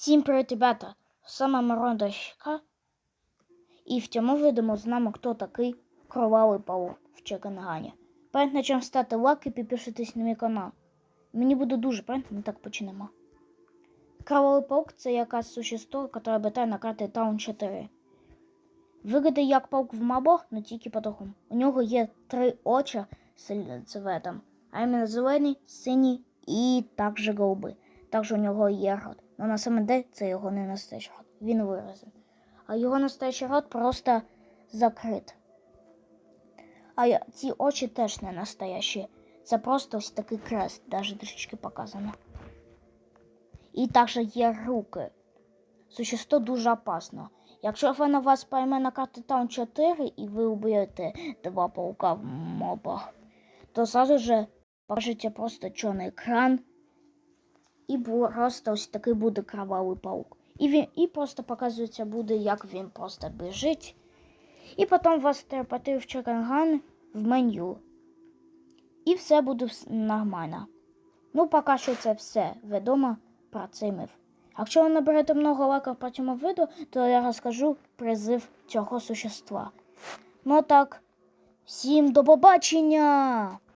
Всім привіт, ребята! Саме Мородочка. І в цьому відео знаємо, хто такий кровавий паук в Чекенгані. Перед начем ставте лайк і підпишитесь на мій канал. Мені буде дуже приємно, ми так почнемо. Кровавий паук це якась существо, яке обитає на карті Таун 4. Виглядає як паук в мабах, але тільки по-другому. У нього є три очі з цветом, а іменно зелений, синій і також голубий. Також у нього є рот. Але на самом деле це його не настоящий рот. Він виразив. А його настоящий рот просто закрит. А ці очі теж не настоящі. Це просто ось такий крест, навіть трішечки показано. І також є руки. Существо дуже опасно. Якщо вона вас пойме на карті Таун 4 і ви уб'єте два паука в мобах, то сразу же покажете просто чорний екран, і просто ось такий буде кровавий паук. І він і просто показується буде, як він просто біжить. І потім вас телепортує в Чеканган в меню. І все буде нормально. Ну, поки що це все відомо про цей миф. Якщо ви наберете много лайків по цьому відео, то я розкажу призив цього существа. Ну так, всім до побачення!